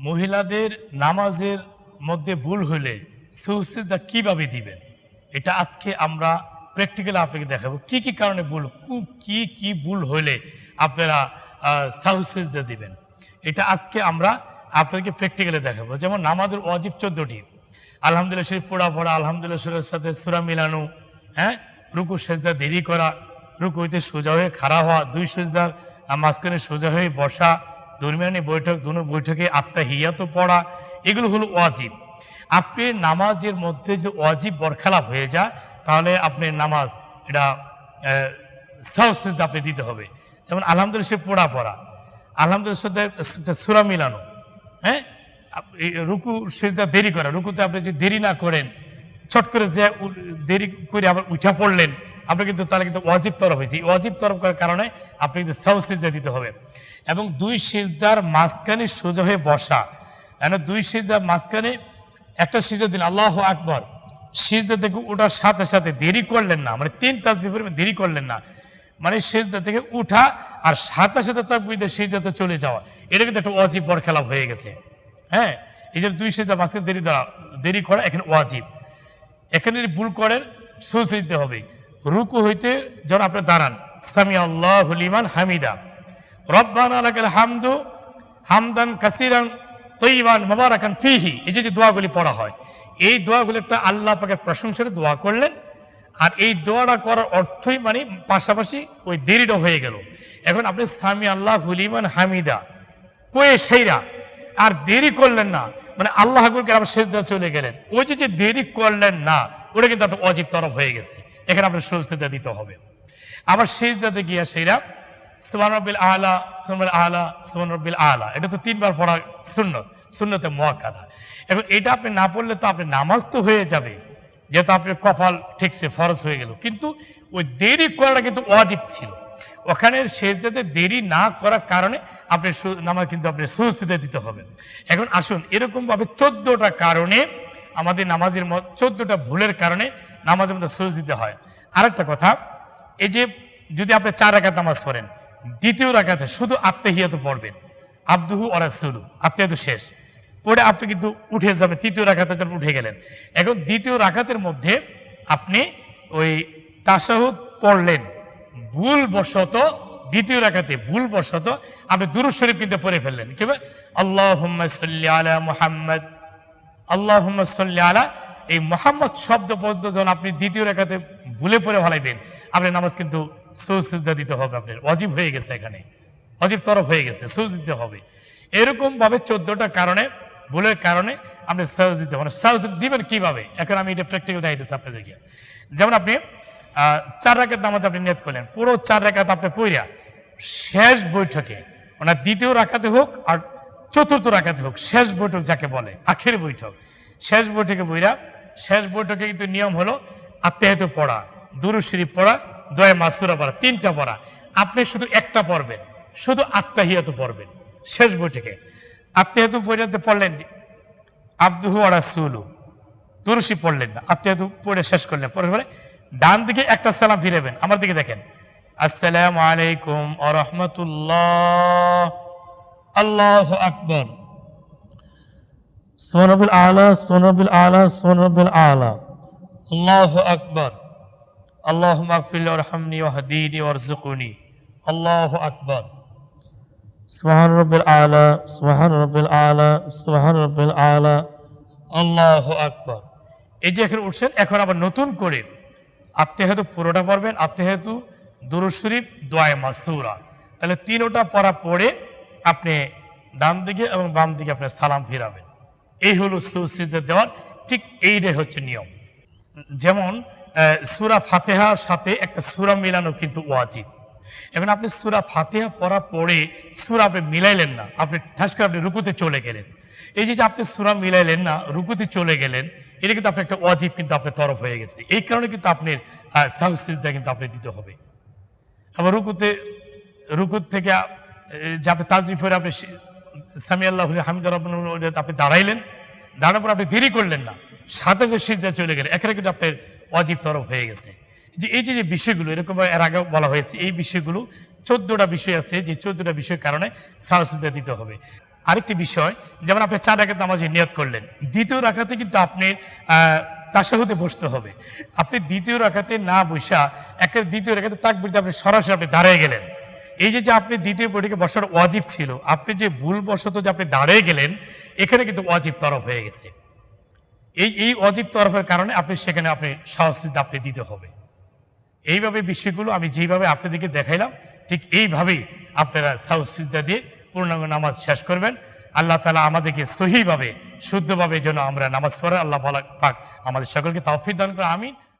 মহিলাদের নামাজের মধ্যে ভুল হলে সুসিজদা কীভাবে দিবেন? এটা আজকে আমরা প্র্যাকটিক্যালি আপনাকে দেখাবো। কি কি কারণে ভুল, কু- কি ভুল হলে আপনারা সাউসিজদা দিবেন? এটা আজকে আমরা আপনাদেরকে প্র্যাকটিক্যালি দেখাবো। যেমন নামাজের অজীব চোদ্দটি। আলহামদুলিল্লাহ, শরীফ পড়া পড়া, আলহামদুলিল্লাহ, শরীফের সাথে সুরা মিলানো হ্যাঁ? রুকু, সেজদা দেরি করা, রুকু হইতে সোজা হয়ে খাড়া হওয়া, দুই সেজদার মাঝখানে সোজা হয়ে বসা দরমিয়ানি বৈঠক দুনো বৈঠকে আত্মা হিয়াত পড়া, এগুলো হলো ওয়াজিব। আপনি নামাজের মধ্যে যে ওয়াজিব বরখালাপ হয়ে যায় তাহলে আপনি নামাজ এটা সাহস সেজদা আপনি দিতে হবে। যেমন আলহামদুলিল্লাহ সে পড়া পড়া। আলহামদুলিল্লাহ সাথে সুরা মিলানো। হ্যাঁ? রুকু, সেজদা দেরি করা। রুকুতে আপনি যদি দেরি না করেন ছট করে যে দেরি করে আবার উঠা পড়লেন আপনি কিন্তু তাহলে কিন্তু ওয়াজিব তরফ হয়েছে। ওয়াজিব তরফ করার কারণে আপনি কিন্তু সাউ সিজদা দিতে হবে। এবং দুই সিজদার মাঝখানে সোজা হয়ে বসা। কেন দুই সিজদার মাঝখানে একটা সিজদা দিন আল্লাহ আকবর। সিজদা থেকে ওঠার সাথে সাথে দেরি করলেন না মানে তিন তাস পরিমাণ দেরি করলেন না। মানে সিজদা থেকে উঠা আর সাথে সাথে তাকবিদে সিজদাতে চলে যাওয়া, এটা কিন্তু একটা অজীব বড় খেলা হয়ে গেছে। হ্যাঁ এই যে দুই সেজদা মাঝখানে দেরি দেরি করা এখানে ওয়াজিব। এখানে যদি ভুল করেন সৌসে দিতে হবে। রুকু হইতে যখন আপনি দাঁড়ান সামি আল্লাহ হুলিমান হামিদা রব্বান আলাকাল হামদু হামদান কাসিরান তৈবান মোবারাকান ফিহি। এই যে যে দোয়াগুলি পড়া হয়, এই দোয়াগুলি একটা আল্লাহ পাকের প্রশংসার দোয়া করলেন, আর এই দোয়াটা করার অর্থই মানে পাশাপাশি ওই দেরিটা হয়ে গেল। এখন আপনি সামি আল্লাহ হুলিমান হামিদা, কয়ে সেইরা, আর দেরি করলেন না মানে আল্লাহ আকবরকে আবার শেষ দেওয়া চলে গেলেন। ওই যে যে দেরি করলেন না, ওটা কিন্তু একটা অজীব তরফ হয়ে গেছে। এখানে আপনার সজদা দিতে হবে। আবার শেষ দাতে গিয়া সেইরা সুমান রব্বিল আলা সুমান আলা সুমান রব্বিল আলা। এটা তো তিনবার পড়া শূন্য শূন্যতে মোয়াক্কাদা এখন এটা আপনি না পড়লে তো আপনি নামাজ তো হয়ে যাবে, যেহেতু আপনার কপাল ঠিকছে ফরজ হয়ে গেল। কিন্তু ওই দেরি করাটা কিন্তু ওয়াজিব ছিল। ওখানে সেজদাতে দেরি না করার কারণে আপনি নামাজ কিন্তু আপনি সুস্থিতে দিতে হবে। এখন আসুন, এরকমভাবে চোদ্দোটা কারণে, আমাদের নামাজের চোদ্দোটা ভুলের কারণে নামাজের মধ্যে সুজ দিতে হয়। আরেকটা কথা, এই যে যদি আপনি চার রাকাত নামাজ পড়েন দ্বিতীয় রাকাতে শুধু আত্মাহিয়াত পড়বেন। আব্দুহু অরাসুলু আত্মাহিয়াত শেষ। পড়ে আপনি কিন্তু উঠে যাবেন। তৃতীয় রাখাতে যখন উঠে গেলেন। এখন দ্বিতীয় রাখাতের মধ্যে আপনি ওই তাসাহুদ পড়লেন। ভুল বশত দ্বিতীয় রাখাতে ভুল বশত আপনি দুরুদ শরীফ কিন্তু পড়ে ফেললেন। কি আল্লাহ সাল্লি আলা মুহাম্মদ। আল্লাহ সাল্লি আলা এই মোহাম্মদ শব্দ পর্যন্ত যখন আপনি দ্বিতীয় রেখাতে ভুলে পড়ে ভালাইবেন, আপনার নামাজ কিন্তু সৌসিজদা দিতে হবে আপনার। অজীব হয়ে গেছে এখানে। অজীব তরফ হয়ে গেছে সৌজ দিতে হবে। এরকম ভাবে চোদ্দটা কারণে, ভুলের কারণে আপনি সাউজ দিতে মানে সাউজ দিবেন কীভাবে? এখন আমি এটা প্র্যাকটিক্যাল দেখাইতেছি আপনাদেরকে। যেমন আপনি চার রাখাত নামাজ আপনি নিয়ত করলেন। পুরো চার রাখাত আপনি পইরা শেষ বৈঠকে ওনার দ্বিতীয় রাখাতে হোক আর চতুর্থ রাখাতে হোক, শেষ বৈঠক যাকে বলে, আখের বৈঠক, শেষ বৈঠকে বইরা শেষ বৈঠকে কিন্তু নিয়ম হলো আত্মাহিত পড়া দুরুশরীফ পড়া, দয়া মাসুরা পড়া, তিনটা পড়া। আপনি শুধু একটা পড়বেন, শুধু আত্মাহিয়াত পড়বেন শেষ বৈঠকে। আত্মাহিয়াত পড়াতে পড়লেন আব্দুহু আরাসুলু তুরসি পড়লেন না, আত্মাহিয়াত পড়ে শেষ করলেন পরে পরে ডান দিকে একটা সালাম ফিরেবেন, আমার দিকে দেখেন। আসসালামু আলাইকুম আ রহমতুল্লাহ। আল্লাহ আকবর। সুবহান রাব্বিল আলা সুবহান রাব্বিল আলা সুবহান রাব্বিল আলা। আল্লাহু আকবার। আল্লাহুম্মা আগফির ওয়ারহামনি ওয়াহদিনি ওয়ারযুকনি আল্লাহু আকবার। সুবহান রাব্বিল আলা সুবহান রাব্বিল আলা সুবহান রাব্বিল আলা। আল্লাহু আকবর। এই যে এখন উঠছেন এখন আবার নতুন করে আত্মেহেতু পুরোটা পড়বেন আত্মেহেতু দুরুদ শরীফ দোয়ায় মাসুরা। তাহলে তিনোটা পড়া পড়ে আপনি ডান দিকে এবং বাম দিকে আপনি সালাম ফিরাবেন। এই হলো সুসিজদের দেওয়ার ঠিক এইটাই হচ্ছে নিয়ম। যেমন সুরা ফাতেহার সাথে একটা সুরা মিলানো কিন্তু ওয়াজিব। এখন আপনি সুরা ফাতেহা পড়া পড়ে সুরা আপনি মিলাইলেন না, আপনি ঠাস করে আপনি রুকুতে চলে গেলেন। এই যে আপনি সুরা মিলাইলেন না, রুকুতে চলে গেলেন, এটা কিন্তু আপনার একটা ওয়াজিব কিন্তু আপনার তরফ হয়ে গেছে। এই কারণে কিন্তু আপনার সাহসিজদা কিন্তু আপনি দিতে হবে। আবার রুকুতে রুকুত থেকে যে আপনি তাজরিফ হয়ে আপনি সামি আল্লাহ হামিদ আপনি দাঁড়াইলেন। দাঁড়ানোর পর আপনি দেরি করলেন না। সাথে যে সিজদা চলে গেলে এখানে কিন্তু আপনার অজীব তরফ হয়ে গেছে। যে এই যে যে বিষয়গুলো, এরকম এর আগে বলা হয়েছে, এই বিষয়গুলো চোদ্দোটা বিষয় আছে, যে চোদ্দটা বিষয়ের কারণে সাহসিদা দিতে হবে। আরেকটি বিষয়, যেমন আপনি চার রাখাতে নামাজে নিয়ত করলেন, দ্বিতীয় রাখাতে কিন্তু আপনি তাসাহুদে বসতে হবে। আপনি দ্বিতীয় রাখাতে না বসা, একের দ্বিতীয় রাখাতে তাক বিরুদ্ধে আপনি সরাসরি আপনি দাঁড়িয়ে গেলেন। এই যে যে আপনি দ্বিতীয় পরীকে বসার ওয়াজিব ছিল, আপনি যে ভুল বশত যে আপনি দাঁড়িয়ে গেলেন, এখানে কিন্তু ওয়াজিব তরফ হয়ে গেছে। এই এই অজীব তরফের কারণে আপনি সেখানে আপনি সহসিদ্ধ আপনি দিতে হবে। এইভাবে বিষয়গুলো আমি যেভাবে আপনাদেরকে দেখাইলাম, ঠিক এইভাবেই আপনারা সাউসিজদা দিয়ে পূর্ণাঙ্গ নামাজ শেষ করবেন। আল্লাহ তালা আমাদেরকে সহিভাবে, শুদ্ধভাবে যেন আমরা নামাজ পড়ে, আল্লাহ পাক আমাদের সকলকে তাওফিক দান করে আমিন।